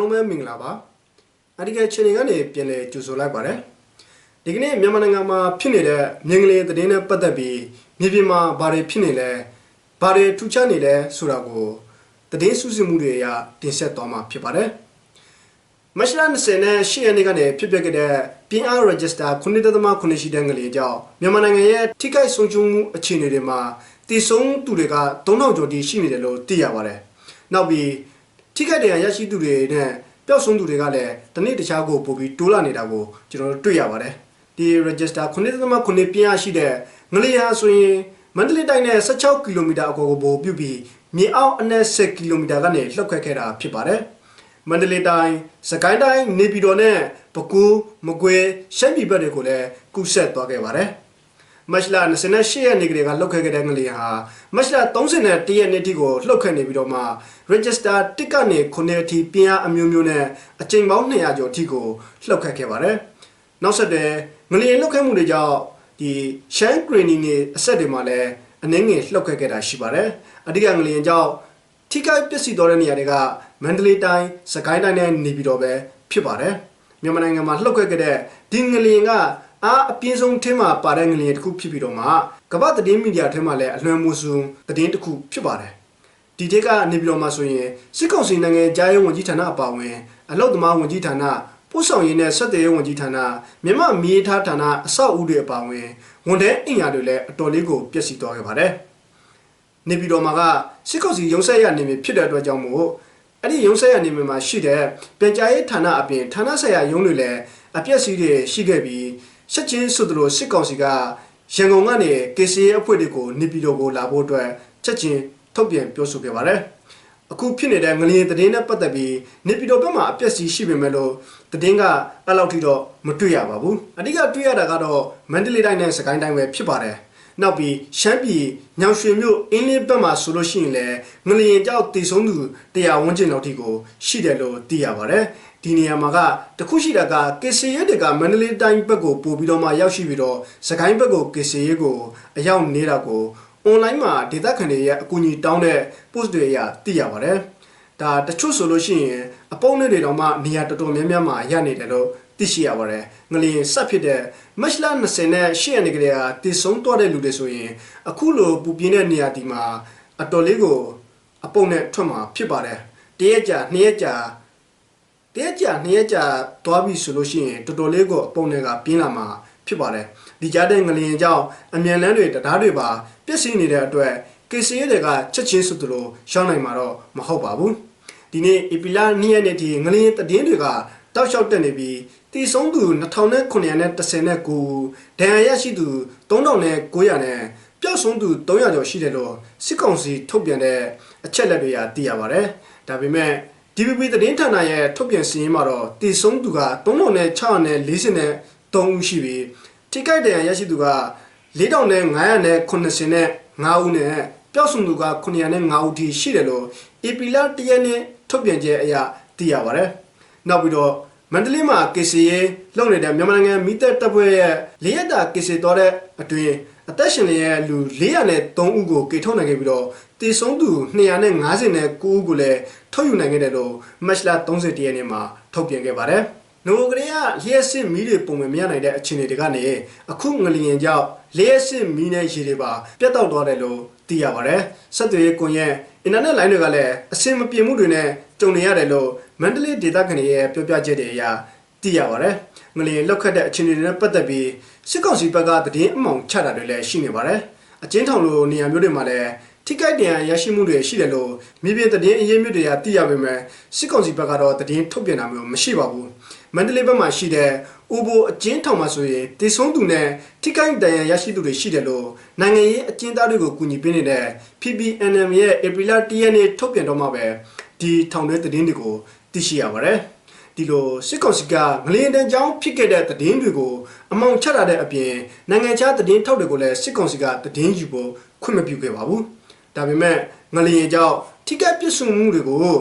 လုံးပဲမင်္ဂလာပါအဒီကချန်နယ်ကနေပြန်လည်ကြိုဆိုလိုက်ပါတယ်ဒီကနေ့မြန်မာနိုင်ငံမှာဖြစ်နေတဲ့မြင်ကလေးသတင်းနဲ့ပတ်သက်ပြီးမြေပြင်မှာဘာတွေဖြစ်နေလဲဘာတွေထူးခြားနေလဲဆိုတာကိုသတင်းစုစည်းမှုတွေအရတင်ဆက်သွားမှာဖြစ်ပါတယ်မရှလာ20နဲ့8ရက်နေ့ကနေဖြစ်ပျက်ခဲ့တဲ့ပြင်အား register 9.8ရှိတဲ့ငလျင်ကြောင့်မြန်မာနိုင်ငံရဲ့ထိခိုက်ဆုံးရှုံးမှုအခြေအနေတွေမှာတည်ဆုံးသူတွေက3000ကျော်တိရှိနေတယ်လို့သိရပါတယ်နောက်ပြီး ထိခိုက်ဒဏ်ရာရရှိသူတွေနဲ့ပျောက်ဆုံးသူတွေကလည်းတနေ့တခြားကိုပို့ပြီးတိုးလာနေတာကိုကျွန်တော်တို့တွေ့ရပါတယ်ဒီ register 9.9ပြင်းရရှိတဲ့ငလျာဆိုရင်မန္တလေးတိုင်းနဲ့16ကီလိုမီတာအကွာကိုပို့ပြုပြီးမြေအောက်အနက်10ကီလိုမီတာကနေလှုပ်ခတ်ခဲ့တာဖြစ်ပါတယ်မန္တလေးတိုင်းစကိုင်းတိုင်းနေပြည်တော်နဲ့ပဲခူးမကွေးရှမ်းပြည်ဘက်တွေကိုလည်းကူးဆက်သွားခဲ့ပါတယ် မတ်လ28ရက်နေ့ကလေးကလှုပ်ခဲ့တဲ့ငလျင်ဟာမတ်လ31ရက်နေ့ထိကိုလှုပ်ခဲ့နေပြီးတော့မှ register တစ်ကနေ9အထိပြင်အားအမျိုးမျိုးနဲ့အချိန်ပေါင်း200ကျော်အထိကိုလှုပ်ခတ်ခဲ့ပါတယ်။နောက်ဆက်တွဲငလျင်လှုပ်ခတ်မှုတွေကြောင့်ဒီရှမ်းဂရင်းနီနေအဆက်တွေမှာလည်းအနှင်းငယ်လှုပ်ခတ်ခဲ့တာရှိပါတယ်။အဓိကငလျင်ကြောင့်ထိခိုက်ပျက်စီးသွားတဲ့နေရာတွေကမန္တလေးတိုင်းစကိုင်းတိုင်းနဲ့နေပြည်တော်ပဲဖြစ်ပါတယ်။မြန်မာနိုင်ငံမှာလှုပ်ခတ်ခဲ့တဲ့ဒီငလျင်က အားအပြင်းဆုံးထင်းမှာပါတဲ့ငလျင်တစ်ခုဖြစ်ပြီးတော့မှကမ္ဘာသတင်းမီဒီယာထဲမှာလည်းအလွှမ်းမိုးစွန်းသတင်းတစ်ခုဖြစ်ပါတယ်။ဒီတက်ကနေပြည်တော်မှာဆိုရင်စစ်ကောင်စီနိုင်ငံကြားရေးဝန်ကြီးဌာနအပါအဝင်အလုတ်သမားဝန်ကြီးဌာနပို့ဆောင်ရေးနဲ့ဆက်သွယ်ရေးဝန်ကြီးဌာနမြန်မာမြေထားဌာနအဆောက်အဦတွေအပါအဝင်ဝန်ထမ်းအင်အားတွေလည်းအတော်လေးကိုပျက်စီးသွားခဲ့ပါတယ်။နေပြည်တော်မှာကစစ်ကောင်စီရုံးဆက်ရနေပြီဖြစ်တဲ့အတွက်ကြောင့်မို့အဲ့ဒီရုံးဆက်ရနေမှာရှိတဲ့ပြန်ကြားရေးဌာနအပြင်ဌာနဆိုင်ရာရုံးတွေလည်းအပြက်စီးတွေရှိခဲ့ပြီး ချက်ချင်းဆိုသလိုစစ်ကောင်စီကရန်ကုန်ကနေ KCA အဖွဲ့တွေကိုနေပြည်တော်ကိုလာဖို့အတွက်ချက်ချင်းထုတ်ပြန်ပြောဆိုခဲ့ပါတယ်။အခုဖြစ်နေတဲ့ငလျင်သတင်းနဲ့ပတ်သက်ပြီးနေပြည်တော်ဘက်မှာအပြက်စီးရှိပေမဲ့လို့သတင်းကအဲ့လောက်ထိတော့မတွေ့ရပါဘူး။အဓိကတွေ့ရတာကတော့မန္တလေးတိုင်းနဲ့စကိုင်းတိုင်းပဲဖြစ်ပါတယ်။နောက်ပြီးရှမ်းပြည်ညောင်ရွှေမြို့အင်းလေးဘက်မှာဆိုလို့ရှိရင်လည်းငလျင်ကြောက်တည်ဆုံးသူတရားဝန်းကျင်လောက်ထိကိုရှိတယ်လို့သိရပါတယ်။ ဒီနေရာမှာကတခုရှိတာကကေစီရဲတွေကမန္တလေးတိုင်းဘက်ကိုပို့ပြီးတော့မှရောက်ရှိပြီးတော့စကိုင်းဘက်ကိုကေစီရဲကိုအရောက်နေတာကိုအွန်လိုင်းမှာဒေတာခန်တွေရဲ့အကူအညီတောင်းတဲ့ post တွေအရသိရပါတယ်။ဒါတချို့ဆိုလို့ရှိရင်အပုံနဲ့တွေတောင်မှနေရာတော်တော်များများမှာရနေတယ်လို့သိရှိရပါတယ်။ငလျင်ဆက်ဖြစ်တဲ့မတ်လ20နဲ့8ရက်နေ့ကလေးကတည်ဆုံးသွားတဲ့လူတွေဆိုရင်အခုလိုပူပြင်းတဲ့နေရာဒီမှာအတော်လေးကိုအပုံနဲ့ထွက်မှာဖြစ်ပါတယ်။တရက်ကြာနှစ်ရက်ကြာ တရက်ကြာနှစ်ရက်ကြာသွားပြီဆိုလို့ရှိရင်တော်တော်လေးကိုအပုံတွေကပြင်းလာမှာဖြစ်ပါတယ်။ဒီကြားတဲ့ငလျင်ကြောင့်အမြန်လန်းတွေတရားတွေပါပြည့်စည်နေတဲ့အတွက် KCA တွေကချက်ချင်းစုသလိုရှောင်းနိုင်မှာတော့မဟုတ်ပါဘူး။ဒီနေ့အပီလာ2ရက်နေ့ဒီငလျင်တည်င်းတွေကတောက်လျှောက်တက်နေပြီးတည်ဆုံးသူ2919ဒဏ်ရာရရှိသူ3900နဲ့900နဲ့ပျောက်ဆုံးသူ300ကျော်ရှိတယ်လို့စစ်ကောင်စီထုတ်ပြန်တဲ့အချက်လက်တွေကသိရပါတယ်။ဒါပေမဲ့ DPP သတင်းဌာနရဲ့ထုတ်ပြန်စီရင်မှာတော့တည်ဆုံးသူက3600နဲ့600နဲ့40နဲ့3ဦးရှိပြီးထိခိုက်ဒဏ်ရာရရှိသူက4500နဲ့980နဲ့5ဦးနဲ့ပျောက်ဆုံးသူက900နဲ့5ဦးထိရှိတယ်လို့ AP လာတရက်နဲ့ထုတ်ပြန်ချက်အရသိရပါတယ်။နောက်ပြီးတော့မန္တလေးမှာ KCA လုပ်နေတဲ့မြန်မာနိုင်ငံမိသက်တပ်ဖွဲ့ရဲ့လေးရက်တာ KCA တော်တဲ့အတွင်းအသက်ရှင်နေတဲ့လူ403ဦးကိုကေထုတ်နိုင်ခဲ့ပြီးတော့တည်ဆုံးသူ259နဲ့9ဦးကိုလည်း ထုတ်ယူနိုင်ခဲ့တယ်လို့မတ်လ31ရက်နေ့မှာထုတ်ပြန်ခဲ့ပါတယ်။နိုကရေကလျှက်စစ်မီးတွေပုံမှန်မရနိုင်တဲ့အခြေအနေတွေကနေအခုငလျင်ကြောင့်လျှက်စစ်မီးနဲ့ရေတွေပါပြတ်တောက်သွားတယ်လို့သိရပါတယ်။ဆက်သွယ်ရေးကွန်ရက်အင်တာနက်လိုင်းတွေကလည်းအဆင်မပြေမှုတွေနဲ့ကြုံနေရတယ်လို့မန္တလေးဒေသခံတွေရဲ့ပြောပြချက်တွေအရသိရပါတယ်။ငလျင်လောက်ခတ်တဲ့အခြေအနေတွေနဲ့ပတ်သက်ပြီးစစ်ကောင်စီဘက်ကသတင်းအမှောင်ချတာတွေလည်းရှိနေပါတယ်။အချင်းထောင်လိုနေရာမျိုးတွေမှာလည်း ထိခိုက်ဒဏ်ရာရရှိမှုတွေရှိတယ်လို့မြေပြင်သတင်းအရေးမျိုးတွေကသိရပေမဲ့စစ်ကောင်စီဘက်ကတော့သတင်းထုတ်ပြန်တာမျိုးမရှိပါဘူး။မန္တလေးဘက်မှာရှိတဲ့ဥပိုအကျဉ်းထောင်မှာဆိုရင်တည်ဆုံးသူနဲ့ထိခိုက်ဒဏ်ရာရရှိသူတွေရှိတယ်လို့နိုင်ငံရေးအကျဉ်းသားတွေကိုကူညီပေးနေတဲ့ PPNM ရဲ့ April 1ရက်နေ့ထုတ်ပြန်တော့မှပဲဒီထောင်ထဲသတင်းတွေကိုသိရှိရပါတယ်။ဒီလိုစစ်ကောင်စီကငလျင်တန်းကြောင်းဖြစ်ခဲ့တဲ့သတင်းတွေကိုအမောင်ချတာတဲ့အပြင်နိုင်ငံခြားသတင်းထောက်တွေကိုလည်းစစ်ကောင်စီကသတင်းယူဖို့ခွင့်မပြုခဲ့ပါဘူး။ ဒါပေမဲ့ငလျင်ကြောင့်ထိခိုက်ပစ်ဆုံမှုတွေကို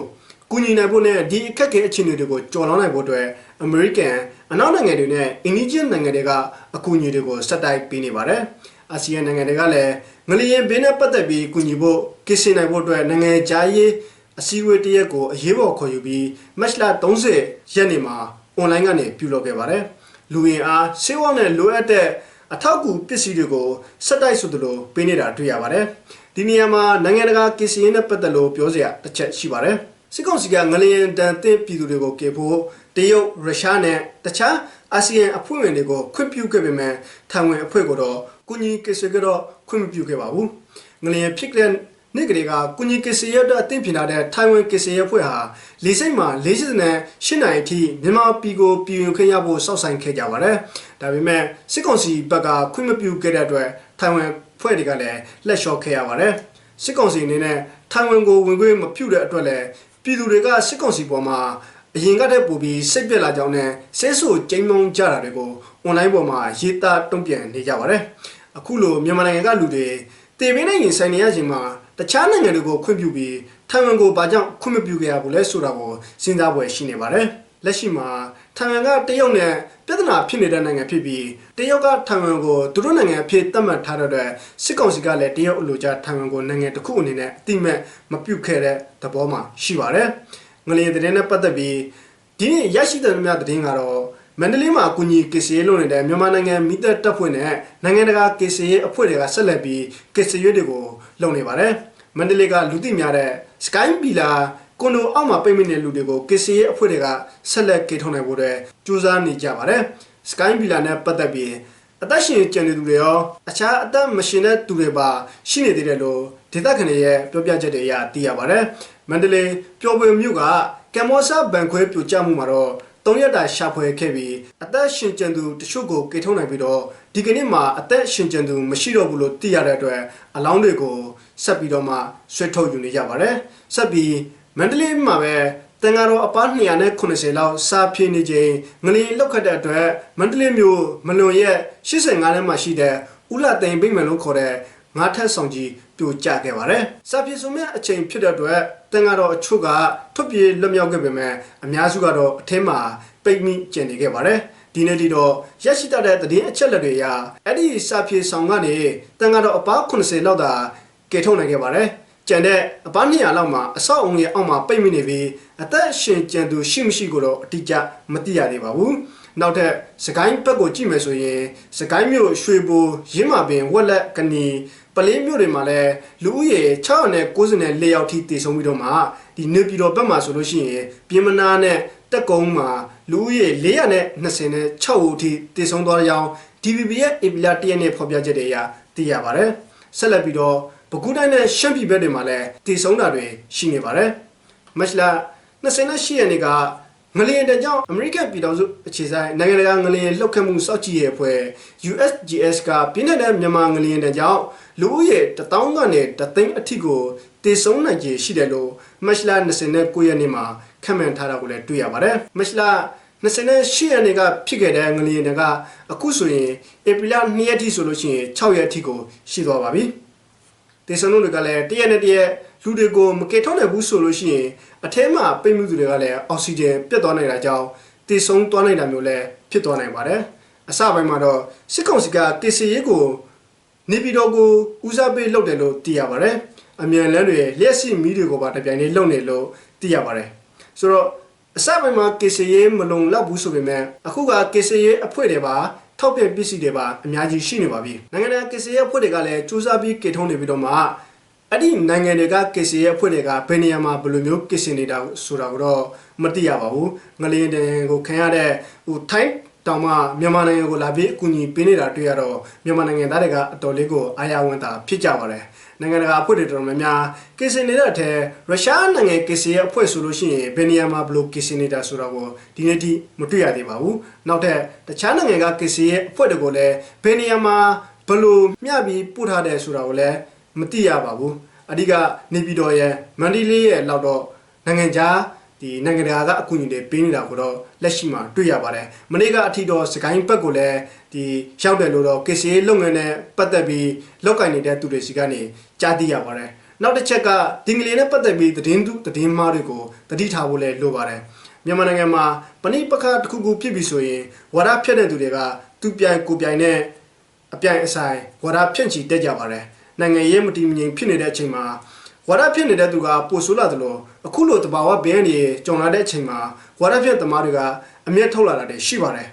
ကူညီနိုင်ဖို့နဲ့ဒီအခက်အခဲအခြေအနေတွေကိုကျော်လွှားနိုင်ဖို့အတွက်အမေရိကန်အနောက်နိုင်ငံတွေနဲ့အင်ဒီဂျင်နိုင်ငံတွေကအကူအညီတွေကိုစက်တိုက်ပေးနေပါတယ်။အာဆီယံနိုင်ငံတွေကလည်းငလျင်ဘေးနဲ့ပတ်သက်ပြီးကူညီဖို့ကစ်စင်နိုင်ဖို့အတွက်နိုင်ငံခြားရေးအအစည်းအဝေးတစ်ရက်ကိုအရေးပေါ်ခေါ်ယူပြီးမတ်လ30ရက်နေ့မှာအွန်လိုင်းကနေပြုလုပ်ခဲ့ပါတယ်။လူရင်အားစေဝေါနဲ့လိုအပ်တဲ့အထောက်အကူပစ္စည်းတွေကိုစက်တိုက်ဆိုသလိုပေးနေတာတွေ့ရပါတယ်။ ဒီနေရာမှာနိုင်ငံတကာကစ္စည်းနဲ့ပတ်သက်လို့ပြောစရာတစ်ချက်ရှိပါတယ်။စစ်ကောင်စီကငလျင်တန်တဲ့ပြည်သူတွေကိုကေဖို့တရုတ်ရုရှားနဲ့တခြားအာဆီယံအဖွဲ့ဝင်တွေကိုခွင့်ပြုခဲ့ပေမဲ့ထိုင်ဝမ်အဖွဲ့ကတော့ကုညီကစ္စကတော့ခွင့်မပြုခဲ့ပါဘူး။ငလျင်ဖြစ်တဲ့နေ့ကလေးကကုညီကစ္စရဲ့အတွက်အသင့်ပြင်လာတဲ့ထိုင်ဝမ်ကစ္စရဲ့အဖွဲ့ဟာလေစိတ်မှာ၄၈နဲ့၈နိုင်အထိမြန်မာပြည်ကိုပြည်ဝင်ခွင့်ရဖို့စောင့်ဆိုင်ခဲ့ကြပါတယ်။ဒါပေမဲ့စစ်ကောင်စီဘက်ကခွင့်မပြုခဲ့တဲ့အတွက်ထိုင်ဝမ် ဖွဲ့တွေကလည်းလက်လျှော့ခဲ့ရပါတယ်။စစ်ကောင်စီအနေနဲ့ထိုင်ဝမ်ကိုဝင်ခွင့်မပြုတဲ့အတွက်လည်းပြည်သူတွေကစစ်ကောင်စီပေါ်မှာအရင်ကတည်းကပို့ပြီးစိတ်ပြက်လာကြောင်းနဲ့ဆဲဆူကျိမ်းမုံကြတာတွေကိုအွန်လိုင်းပေါ်မှာရေးသားတုံ့ပြန်နေကြပါတယ်။အခုလိုမြန်မာနိုင်ငံကလူတွေတေပင်းနဲ့ရင်ဆိုင်နေရချိန်မှာတခြားနိုင်ငံတွေကိုခွင့်ပြုပြီးထိုင်ဝမ်ကိုဘာကြောင့်ခွင့်မပြုခဲ့ရဘူးလဲဆိုတာကိုစဉ်းစားပွဲရှိနေပါတယ်။လက်ရှိမှာ ထိုင်ဝမ်ကတရုတ်နဲ့ပြဿနာဖြစ်နေတဲ့နိုင်ငံဖြစ်ပြီးတရုတ်ကထိုင်ဝမ်ကိုသူတို့နိုင်ငံအဖြစ်သတ်မှတ်ထားတဲ့အတွက်စစ်ကောင်စီကလည်းတရုတ်အလို့ကြထိုင်ဝမ်ကိုနိုင်ငံတစ်ခုအနေနဲ့အတိမတ်မပြုတ်ခဲ့တဲ့သဘောမှရှိပါတယ်။ငလျင်တဲ့နဲ့ပတ်သက်ပြီးဒီနေ့ရရှိတဲ့များသတင်းကတော့မန္တလေးမှာအကူအညီကစ္စရေးလုပ်နေတဲ့မြန်မာနိုင်ငံမိသက်တပ်ဖွဲ့နဲ့နိုင်ငံတကာကစ္စရေးအဖွဲ့တွေကဆက်လက်ပြီးကစ္စရေးတွေကိုလုပ်နေပါတယ်။မန္တလေးကလူသိများတဲ့ Sky Villa ကွန်ဒိုအောက်မှာပိတ်မိနေတဲ့လူတွေကိုကစ္စရေးအဖွဲ့တွေကဆက်လက်ကေထုံနိုင်ဖို့အတွက်ကြိုးစားနေကြပါတယ်။ Sky Villa နဲ့ပတ်သက်ပြီးအသက်ရှင်ကျန်နေသူတွေရောအခြားအသက်မရှင်တဲ့သူတွေပါရှိနေသေးတယ်လို့ဒေသခံတွေရဲ့ပြောပြချက်တွေအရသိရပါတယ်။မန္တလေးပျော်ပွေမြို့ကကမ်မောဆာဘန်ခွဲပြိုကျမှုမှာတော့၃ရက်တာရှာဖွေခဲ့ပြီးအသက်ရှင်ကျန်သူတချို့ကိုကေထုံနိုင်ပြီးတော့ဒီကနေ့မှာအသက်ရှင်ကျန်သူမရှိတော့ဘူးလို့သိရတဲ့အတွက်အလောင်းတွေကိုဆက်ပြီးတော့မှဆွဲထုတ်ယူနေကြပါတယ်။ဆက်ပြီး မန္တလေးမှာပဲတန်ဃာတော်အပား290လောက်စာဖြည့်နေခြင်းငလျင်လောက်ခတ်တဲ့အတွက်မန္တလေးမြို့မလွန်ရဲ့85လမ်းမှာရှိတဲ့ဦးလာသိန်ပိတ်မယ်လို့ခေါ်တဲ့ငါးထက်ဆောင်ကြီးပြိုကျခဲ့ပါတယ်။စာပြေဆိုမြအချိန်ဖြစ်တဲ့အတွက်တန်ဃာတော်အချို့ကထွက်ပြေးလွတ်မြောက်ခဲ့ပေမဲ့အများစုကတော့အထင်းမှာပိတ်မိကျန်နေခဲ့ပါတယ်။ဒီနေ့ဒီတော့ရရှိတတ်တဲ့သတင်းအချက်လက်တွေအရအဲ့ဒီစာပြေဆောင်ကနေတန်ဃာတော်အပား80လောက်သာကယ်ထုတ်နိုင်ခဲ့ပါတယ်။ ကျန်တဲ့အပား200လောက်မှာအဆောက်အုံရဲ့အောက်မှာပိတ်မိနေပြီးအသက်ရှင်ကျန်သူရှိမရှိကိုတော့အတိအကျမသိရသေးပါဘူး။နောက်ထပ်စကိုင်းဘက်ကိုကြည့်မယ်ဆိုရင်စကိုင်းမြို့ရွှေဘိုရင်းမာပင်ဝက်လက်ကနီပလင်းမြို့တွေမှာလည်းလူဦးရေ694ယောက်ထိတည်ဆုံးပြီးတော့မှဒီနေပြည်တော်ဘက်မှာဆိုလို့ရှိရင်ပြင်မနာနဲ့တက်ကုန်းမှာလူဦးရေ426ဦးထိတည်ဆုံးသွားကြောင်း DVB ရဲ့ APL တရက်နေ့ဖော်ပြချက်တွေအရသိရပါတယ်။ဆက်လက်ပြီးတော့ ပဲခူးတိုင်းနဲ့ရှမ်းပြည်ဘက်တွေမှာလည်းတည်ဆုံးတာတွေရှိနေပါတယ်။မတ်လ28ရက်နေ့ကငလျင်တကြောင့်အမေရိကန်ပြည်ထောင်စုအခြေဆိုင်နိုင်ငံတကာငလျင်လှုပ်ခတ်မှုစောင့်ကြည့်ရေးအဖွဲ့ USGS ကပြည်내တဲ့မြန်မာငလျင်တကြောင့်လူဦးရေ1000ကနေတသိန်းအထိကိုတည်ဆုံးနိုင်ခြေရှိတယ်လို့မတ်လ29ရက်နေ့မှာခန့်မှန်းထားတာကိုလည်းတွေ့ရပါတယ်။မတ်လ28ရက်နေ့ကဖြစ်ခဲ့တဲ့ငလျင်တကအခုဆိုရင်ဧပြီလ2ရက်ထိဆိုလို့ရှိရင်6ရက်ထိကိုရှိသွားပါပြီ။ တေဆုံတို့တွေကလည်းတရက်နဲ့တရက်လူတွေကိုမကယ်ထုတ်နိုင်ဘူးဆိုလို့ရှိရင်အထဲမှာပိတ်မှုသူတွေကလည်းအောက်ဆီဂျင်ပြတ်သွားနိုင်တာကြောင့်တည်ဆုံးသွားနိုင်တာမျိုးလည်းဖြစ်သွားနိုင်ပါတယ်။အစပိုင်းမှာတော့စစ်ကောင်စီကတေစီရေးကိုနေပြည်တော်ကိုဦးစားပေးလုပ်တယ်လို့သိရပါတယ်။အမြန်လန်းတွေလျှက်စီမီးတွေကိုပါတပြိုင်တည်းလုပ်နေလို့သိရပါတယ်။ဆိုတော့အစပိုင်းမှာကေစီရေးမလုံလောက်ဘူးဆိုပေမဲ့အခုကကေစီရေးအဖွဲ့တွေပါ ထောက်ပြပစ္စည်းတွေပါအများကြီးရှိနေပါပြီ။နိုင်ငံတကာကေစီရေးအဖွဲ့တွေကလည်းစူးစမ်းပြီးကေထုံးနေပြီးတော့မှအဲ့ဒီနိုင်ငံတွေကကေစီရဲ့အဖွဲ့တွေကဘယ်နေရာမှာဘယ်လိုမျိုးကစ်စင်နေတာဆိုတာကိုတော့မသိရပါဘူးငလျင်တန်ကိုခံရတဲ့ဟိုထိုင်း တောင်မှမြန်မာနိုင်ငံကိုလာပြီးအကူအညီပေးနေတာတွေ့ရတော့မြန်မာနိုင်ငံသားတွေကအတော်လေးကိုအားရဝန်တာဖြစ်ကြပါတယ်နိုင်ငံတကာအဖွဲ့တွေတော်တော်များများကစ်စင်နေတဲ့အထက်ရုရှားနိုင်ငံကစ်စင်ရဲ့အဖွဲ့ဆိုလို့ရှိရင်ဘယ်နေရာမှာဘယ်လိုကစ်စင်နေတာဆိုတာကိုဒီနေ့ထိမတွေ့ရသေးပါဘူးနောက်ထပ်တခြားနိုင်ငံကကစ်စင်ရဲ့အဖွဲ့တွေကိုလည်းဘယ်နေရာမှာဘယ်လိုမျှပြီးပို့ထားတယ်ဆိုတာကိုလည်းမသိရပါဘူးအဓိကနေပြည်တော်ရဲ့မန္တလေးရဲ့လောက်တော့နိုင်ငံခြား ဒီနိုင်ငံတကာကအကူအညီတွေပေးနေတာကိုတော့လက်ရှိမှာတွေ့ရပါတယ်မနေ့ကအထီတော်စကိုင်းဘက်ကိုလည်းဒီရောက်တယ်လို့တော့ KCA လုပ်ငန်းနဲ့ပတ်သက်ပြီးလောက်ကင်နေတဲ့သူတွေစီကနေကြားသိရပါတယ်နောက်တစ်ချက်ကဒီငလီနဲ့ပတ်သက်ပြီးသတင်းသူသတင်းမှားတွေကိုတတိထားဖို့လည်းလိုပါတယ်မြန်မာနိုင်ငံမှာပဏိပခတစ်ခုခုဖြစ်ပြီဆိုရင်ဝါဒဖြတ်တဲ့သူတွေကသူပြိုင်ကိုပြိုင်နဲ့အပြိုင်အဆိုင်ဝါဒဖြန့်ချီတက်ကြပါတယ်နိုင်ငံရေးမတည်မငြိမ်ဖြစ်နေတဲ့အချိန်မှာ ဝဝါဒဖြစ်နေတဲ့သူကပိုဆိုးလာသလိုအခုလိုတဘာဝဘင်းတွေကြုံလာတဲ့အချိန်မှာဝါဒဖြစ်သမားတွေကအမျက်ထုတ်လာတာတွေရှိပါတယ်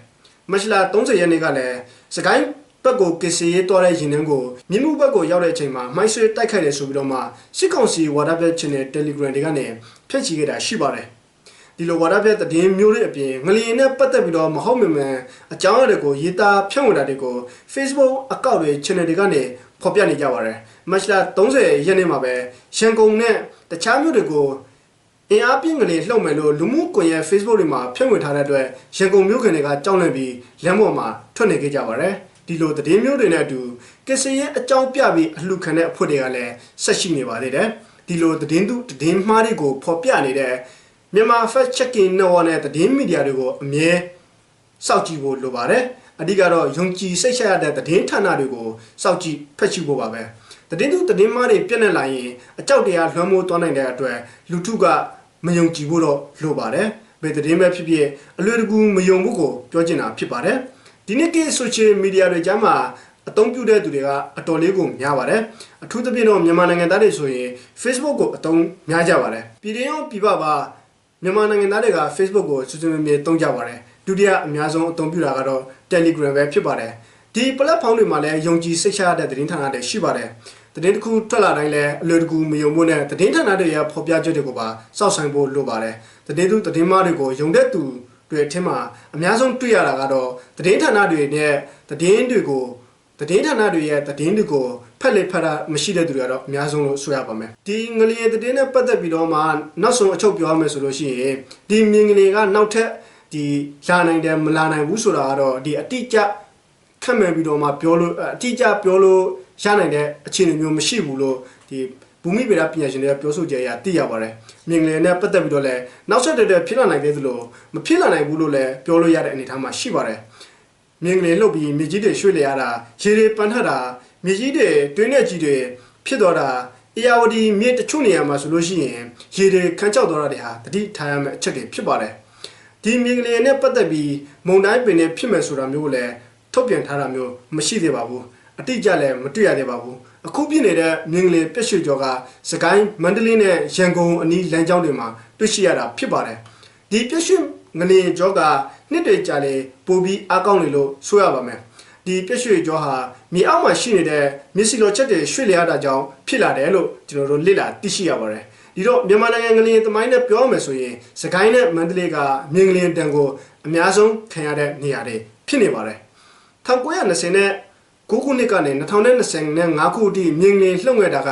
မတ်လ30ရက်နေ့ကလည်းစကိုင်းဘက်ကိုကစီရေးတွားတဲ့ရင်နှင်းကိုမြင်းမှုဘက်ကိုရောက်တဲ့အချိန်မှာမိုင်းဆွေးတိုက်ခိုက်တယ်ဆိုပြီးတော့မှစစ်ကောင်စီဝါဒပြချင်တဲ့ Telegram တွေကနေဖျက်ချီခဲ့တာရှိပါတယ်ဒီလိုဝါဒပြတဲ့င်းမျိုးတွေအပြင်ငလျင်နဲ့ပတ်သက်ပြီးတော့မဟုတ်မှန်မှန်အကြောင်းအရာတွေကိုရေးသားဖြန့်ဝေတာတွေကို Facebook အကောင့်တွေ channel တွေကနေဖော်ပြနေကြပါတယ် မတ်လ30ရက်နေ့မှာပဲရန်ကုန်နဲ့တခြားမြို့တွေကိုအင်အားပြင်းကလေးလှုပ်မယ်လို့လူမှုကွန်ရက် Facebook တွေမှာဖြန့်ဝေထားတဲ့အတွက်ရန်ကုန်မြို့ခံတွေကကြောက်လန့်ပြီးလမ်းပေါ်မှာထွက်နေကြကြပါတယ်ဒီလိုသတင်းမျိုးတွေနဲ့အတူကစ္စရဲ့အကြောင်းပြပြီးအလှခံတဲ့အဖွဲ့တွေကလည်းဆက်ရှိနေပါသေးတယ်ဒီလိုသတင်းသူသတင်းမှားတွေကိုဖော်ပြနေတဲ့မြန်မာ fact checking network နဲ့သတင်းမီဒီယာတွေကိုအမြဲစောင့်ကြည့်ဖို့လိုပါတယ်အဓိကတော့ယုံကြည်စိတ်ချရတဲ့သတင်းဌာနတွေကိုစောင့်ကြည့်ဖတ်ကြည့်ဖို့ပါပဲ သတင်းသူသတင်းမှားတွေပြည့်နေလာရင်အကြောက်တရားလွှမ်းမိုးသွားနိုင်တဲ့အတွက်လူထုကမယုံကြည်ဖို့တော့လိုပါတယ်ဘယ်သတင်းပဲဖြစ်ဖြစ်အလွယ်တကူမယုံဘူးကိုပြောချင်တာဖြစ်ပါတယ်ဒီနေ့က social media တွေကြားမှာအသုံးပြုတဲ့သူတွေကအတော်လေးကိုများပါတယ်အထူးသဖြင့်တော့မြန်မာနိုင်ငံသားတွေဆိုရင် Facebook ကိုအသုံးများကြပါတယ်ပြည်တွင်းရောပြည်ပပါမြန်မာနိုင်ငံသားတွေက Facebook ကိုစွစွမြဲမြဲသုံးကြပါတယ်ဒုတိယအများဆုံးအသုံးပြုတာကတော့ Telegram ပဲဖြစ်ပါတယ် ဒီ platform တွေမှာလည်းယုံကြည်စိတ်ချရတဲ့သတင်းဌာနတွေရှိပါတယ်သတင်းတစ်ခုထွက်လာတိုင်းလည်းအလွယ်တကူမယုံဖို့နဲ့သတင်းဌာနတွေရဲ့ဖော်ပြချက်တွေကိုပါစောင့်ဆိုင်ဖို့လိုပါတယ်သတင်းသူသတင်းမားတွေကိုယုံတဲ့သူတွေအထင်မှာအများဆုံးတွေ့ရတာကတော့သတင်းဌာနတွေနဲ့သတင်းတွေကိုသတင်းဌာနတွေရဲ့သတင်းတွေကိုဖက်လေဖက်တာမရှိတဲ့သူတွေကတော့အများဆုံးလို့ဆိုရပါမယ်ဒီငလျင်သတင်းနဲ့ပတ်သက်ပြီးတော့မှနောက်ဆုံးအချုပ်ပြောရမယ်ဆိုလို့ရှိရင်ဒီမြင်ငလျင်ကနောက်ထပ်ဒီလာနိုင်တယ်မလာနိုင်ဘူးဆိုတာကတော့ဒီအတိအကျ ခက်မှန်ပြီးတော့မှပြောလို့အတိအကျပြောလို့ရနိုင်တဲ့အခြေအနေမျိုးမရှိဘူးလို့ဒီဘူမိဗေဒပညာရှင်တွေကပြောဆိုကြရသိရပါတယ်။မြင်ငလျင်နဲ့ပတ်သက်ပြီးတော့လည်းနောက်ဆက်တွဲဖြစ်လာနိုင်သေးသလိုမဖြစ်လာနိုင်ဘူးလို့လည်းပြောလို့ရတဲ့အနေအထားမှာရှိပါတယ်။မြင်ငလျင်လှုပ်ပြီးမြေကြီးတွေရွှေ့လျရတာရေတွေပန်းထက်တာမြေကြီးတွေတွင်းတဲ့ကြီးတွေဖြစ်တော့တာအရာဝတီမြေတချို့နေရာမှာဆိုလို့ရှိရင်ရေတွေခန်းချောက်တော့တာတွေဟာတတိထားရမယ့်အချက်တွေဖြစ်ပါတယ်။ဒီမြင်ကလေးနဲ့ပတ်သက်ပြီးမုံတိုင်းပင်နဲ့ဖြစ်မယ်ဆိုတာမျိုးကိုလည်း ထုတ်ပြန်ထားတာမျိုးမရှိသေးပါဘူးအတိအကျလည်းမတွေ့ရသေးပါဘူးအခုပြနေတဲ့မြင်ကလေးပြည့်ရွှေကျော်ကစကိုင်းမန္တလေးနဲ့ရန်ကုန်အနီးလမ်းကြောင်းတွေမှာတွေ့ရှိရတာဖြစ်ပါတယ်ဒီပြည့်ရွှေငလျင်ကျော်ကနှစ်တွေကြာလေပိုပြီးအကောင်းနေလို့ဆိုရပါမယ်ဒီပြည့်ရွှေကျော်ဟာမြေအောက်မှာရှိနေတဲ့မျက်စိလိုချက်တွေရွှေ့လျားတာကြောင့်ဖြစ်လာတယ်လို့ကျွန်တော်တို့လေ့လာသိရှိရပါတယ်ဒီတော့မြန်မာနိုင်ငံငလျင်သမိုင်းနဲ့ပြောမယ်ဆိုရင်စကိုင်းနဲ့မန္တလေးကမြင်ငလျင်တန်ကိုအများဆုံးခံရတဲ့နေရာတွေဖြစ်နေပါတယ် 1920နဲ့9ခုနှစ်ကနေ2025ခုအထိမြင်ငလျင်လှုပ်ငယ်တာက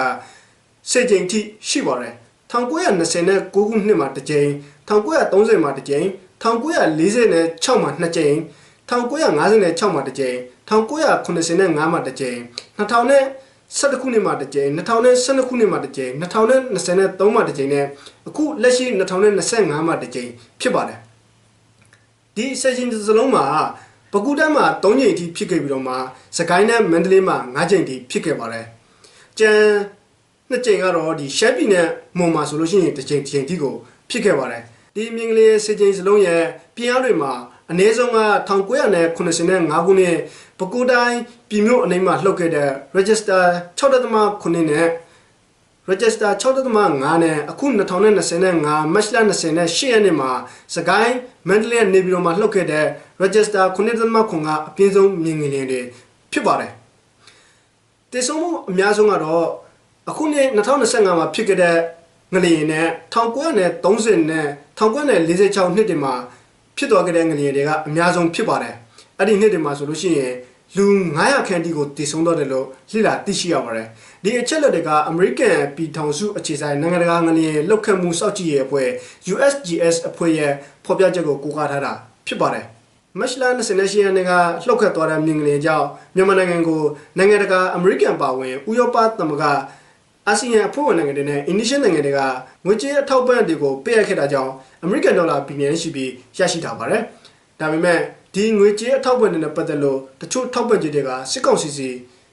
စေကြိမ်ထိရှိပါတယ်1929ခုနှစ်မှာတစ်ကြိမ်1930မှာတစ်ကြိမ်1946မှာနှစ်ကြိမ်1956မှာတစ်ကြိမ်1985မှာတစ်ကြိမ်2011ခုနှစ်မှာတစ်ကြိမ်2012ခုနှစ်မှာတစ်ကြိမ်2023မှာတစ်ကြိမ်နဲ့အခုလက်ရှိ2025မှာတစ်ကြိမ်ဖြစ်ပါတယ်ဒီ session စလုံးမှာ ပကူတန်းမှာ3ကြိမ်အထိဖြစ်ခဲ့ပြီးတော့မှစကိုင်းနဲ့မန္တလေးမှာ5ကြိမ်အထိဖြစ်ခဲ့ပါတယ်ကျန်နှစ်ကြိမ်ကတော့ဒီရှက်ပြည်နဲ့မွန်မှာဆိုလို့ရှိရင်တစ်ကြိမ်တစ်ကြိမ်အထိကိုဖြစ်ခဲ့ပါတယ်ဒီမြင်ကလေးစကြိမ်စလုံးရဲ့ပြင်အားတွေမှာအနည်းဆုံးက1985ခုနှစ်ပကူတိုင်းပြည်မြို့အနိမ့်မှာလှုပ်ခဲ့တဲ့ register 6.9နဲ့ register 6.5နဲ့အခု2025 match လ28ရက်နေ့မှာစကိုင်းမန္တလေးနေပြည်တော်မှာလှုပ်ခဲ့တဲ့ register 9.9ကအပြင်းဆုံးမြင်ငလျင်တွေဖြစ်ပါတယ်။တည်ဆုံမှုအများဆုံးကတော့အခုနှစ်2025မှာဖြစ်ခဲ့တဲ့ငလျင်နဲ့1930နဲ့1946နှစ်တွေမှာဖြစ်သွားခဲ့တဲ့ငလျင်တွေကအများဆုံးဖြစ်ပါတယ်။အဲ့ဒီနှစ်တွေမှာဆိုလို့ရှိရင်လူ900ခန့်တိကိုတည်ဆုံတော့တယ်လို့လေ့လာသိရှိရပါတယ်။ ဒီအချက်လက်တွေကအမေရိကန်ပြည်ထောင်စုအခြေဆိုင်နိုင်ငံတကာငလျင်လောက်ခတ်မှုစောင့်ကြည့်ရေးအဖွဲ့ USGS အဖွဲ့ရဲ့ဖော်ပြချက်ကိုကိုးကားထားတာဖြစ်ပါတယ်။မက်ရှလာ28ရက်နေ့ကလှုပ်ခတ်သွားတဲ့မြင်ကလေးကြောင့်မြန်မာနိုင်ငံကိုနိုင်ငံတကာအမေရိကန်ပါဝင်ဥရောပသမဂ္ဂအာဆီယံအဖွဲ့ဝင်နိုင်ငံတွေနဲ့အင်ဒီရှင်းနိုင်ငံတွေကငွေကြေးအထောက်ပံ့တွေကိုပေးအပ်ခဲ့တာကြောင့်အမေရိကန်ဒေါ်လာဘီလီယံရှိပြီးရရှိထားပါတယ်။ဒါပေမဲ့ဒီငွေကြေးအထောက်ပံ့တွေနဲ့ပတ်သက်လို့တချို့ထောက်ပံ့ကြေးတွေကစစ်ကောင်စီစီ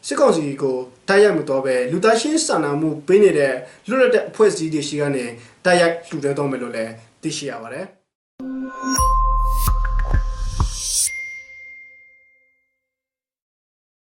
စစ်ကောင်စီကိုတိုက်ရိုက်မတော်ပဲလူသားရှင်းစာနာမှုပေးနေတဲ့လွတ်လပ်တဲ့အဖွဲ့အစည်းတွေရှိကနေတိုက်ရိုက်လှူဒန်းတော့မယ်လို့လည်းသိရှိရပါတယ်။